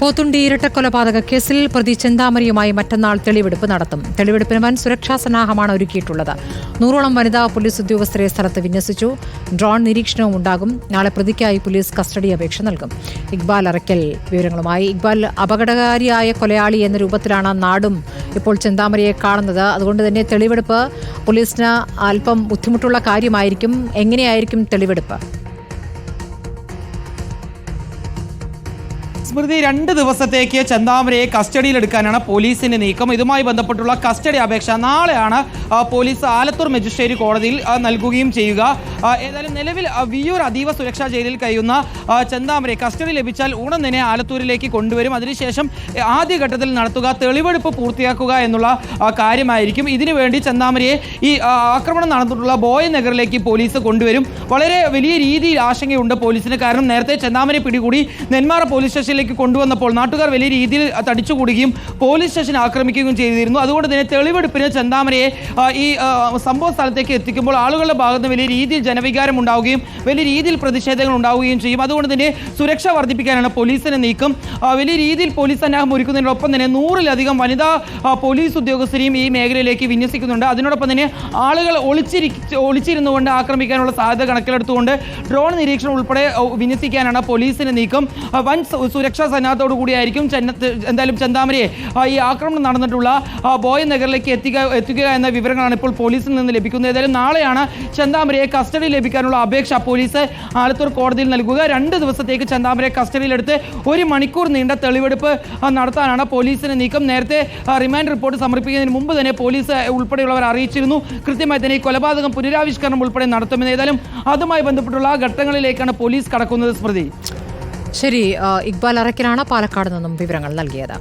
പോത്തുണ്ടി ഇരട്ടക്കൊലപാതക കേസിൽ പ്രതി ചെന്താമരിയുമായി മറ്റന്നാൾ തെളിവെടുപ്പ് നടത്തും. തെളിവെടുപ്പിന് വൻ സുരക്ഷാ സന്നാഹമാണ് ഒരുക്കിയിട്ടുള്ളത്. നൂറോളം വനിതാ പോലീസ് ഉദ്യോഗസ്ഥരെ സ്ഥലത്ത് വിന്യസിച്ചു. ഡ്രോൺ നിരീക്ഷണവും ഉണ്ടാകും. നാളെ പ്രതിക്കായി പോലീസ് കസ്റ്റഡി അപേക്ഷ നൽകും. ഇക്ബാൽ അറയ്ക്കൽ വിവരങ്ങളുമായി. ഇക്ബാൽ അപകടകാരിയായ കൊലയാളി എന്ന രൂപത്തിലാണ് നാടും ഇപ്പോൾ ചെന്താമരയെ കാണുന്നത്. അതുകൊണ്ട് തന്നെ തെളിവെടുപ്പ് പോലീസിന് അല്പം ബുദ്ധിമുട്ടുള്ള കാര്യമായിരിക്കും. എങ്ങനെയായിരിക്കും തെളിവെടുപ്പ്? സ്മൃതി രണ്ട് ദിവസത്തേക്ക് ചന്ദാമരയെ കസ്റ്റഡിയിലെടുക്കാനാണ് പോലീസിന്റെ നീക്കം. ഇതുമായി ബന്ധപ്പെട്ടുള്ള കസ്റ്റഡി അപേക്ഷ നാളെയാണ് പോലീസ് ആലത്തൂർ മജിസ്ട്രേറ്റ് കോടതിയിൽ നൽകുകയും ചെയ്യുക. ഏതായാലും നിലവിൽ വിയൂർ അതീവ സുരക്ഷാ ജയിലിൽ കഴിയുന്ന ചെന്താമരയെ കസ്റ്റഡി ലഭിച്ചാൽ ഉടൻ തന്നെ ആലത്തൂരിലേക്ക് കൊണ്ടുവരും. അതിനുശേഷം ആദ്യഘട്ടത്തിൽ നടത്തുക തെളിവെടുപ്പ് പൂർത്തിയാക്കുക എന്നുള്ള കാര്യമായിരിക്കും. ഇതിനുവേണ്ടി ചന്ദാമരയെ ഈ ആക്രമണം നടന്നിട്ടുള്ള ബോയ് നഗറിലേക്ക് പോലീസ് കൊണ്ടുവരും. വളരെ വലിയ രീതിയിൽ ആശങ്കയുണ്ട് പോലീസിന്. കാരണം നേരത്തെ ചന്ദാമരെ പിടികൂടി നെന്മാറ പോലീസ് സ്റ്റേഷനിലേക്ക് കൊണ്ടുവന്നപ്പോൾ നാട്ടുകാർ വലിയ രീതിയിൽ തടിച്ചുകൂടുകയും പോലീസ് സ്റ്റേഷൻ ആക്രമിക്കുകയും ചെയ്തിരുന്നു. അതുകൊണ്ട് തന്നെ തെളിവെടുപ്പിന് ചെന്താമരയെ ഈ സംഭവ സ്ഥലത്തേക്ക് എത്തിക്കുമ്പോൾ ആളുകളുടെ ഭാഗത്ത് വലിയ രീതിയിൽ ജനവികാരം ഉണ്ടാവുകയും വലിയ രീതിയിൽ പ്രതിഷേധങ്ങൾ ഉണ്ടാവുകയും ചെയ്യും. അതുകൊണ്ട് തന്നെ സുരക്ഷ വർദ്ധിപ്പിക്കാനാണ് പോലീസിന്റെ നീക്കം. വലിയ രീതിയിൽ പോലീസ് സന്നാഹം ഒരുക്കുന്നതിനൊപ്പം തന്നെ നൂറിലധികം വനിതാ പോലീസ് ഉദ്യോഗസ്ഥരെയും ഈ മേഖലയിലേക്ക് വിന്യസിക്കുന്നുണ്ട്. അതിനോടൊപ്പം തന്നെ ആളുകൾ ഒളിച്ചിരി ഒളിച്ചിരുന്നുകൊണ്ട് ആക്രമിക്കാനുള്ള സാധ്യത കണക്കിലെടുത്തുകൊണ്ട് ഡ്രോൺ നിരീക്ഷണം ഉൾപ്പെടെ വിന്യസിക്കാനാണ് പോലീസിന്റെ നീക്കം. വൻ സുരക്ഷാ സന്നാഹത്തോടു കൂടിയായിരിക്കും എന്തായാലും ചെന്താമരയെ ഈ ആക്രമണം നടന്നിട്ടുള്ള ബോയ് നഗറിലേക്ക് എത്തിക്കുക എത്തിക്കുക എന്ന വിവരങ്ങളാണ് ഇപ്പോൾ പോലീസിൽ നിന്ന് ലഭിക്കുന്നത്. ഏതായാലും നാളെയാണ് ചെന്താമരയെ കസ്റ്റഡിയിൽ ലഭിക്കാനുള്ള അപേക്ഷ പോലീസ് ആലത്തൂർ കോടതിയിൽ നൽകുക. രണ്ട് ദിവസത്തേക്ക് ചെന്താമരയെ കസ്റ്റഡിയിലെടുത്ത് ഒരു മണിക്കൂർ നീണ്ട തെളിവെടുപ്പ് നടത്താനാണ് പോലീസിന്റെ നീക്കം. നേരത്തെ റിമാൻഡ് റിപ്പോർട്ട് സമർപ്പിക്കുന്നതിന് മുമ്പ് തന്നെ പോലീസ് ഉൾപ്പെടെയുള്ളവർ അറിയിച്ചിരുന്നു. കൃത്യമായി തന്നെ ഈ കൊലപാതകം പുനരാവിഷ്കരണം ഉൾപ്പെടെ നടത്തുമെന്ന്. ഏതായാലും അതുമായി ബന്ധപ്പെട്ടുള്ള ഘട്ടങ്ങളിലേക്കാണ് പോലീസ് കടക്കുന്നത് സ്മൃതി. ശരി ഇക്ബാൽ അറയ്ക്കലാണ് പാലക്കാട് നിന്നും വിവരങ്ങൾ നൽകിയത്.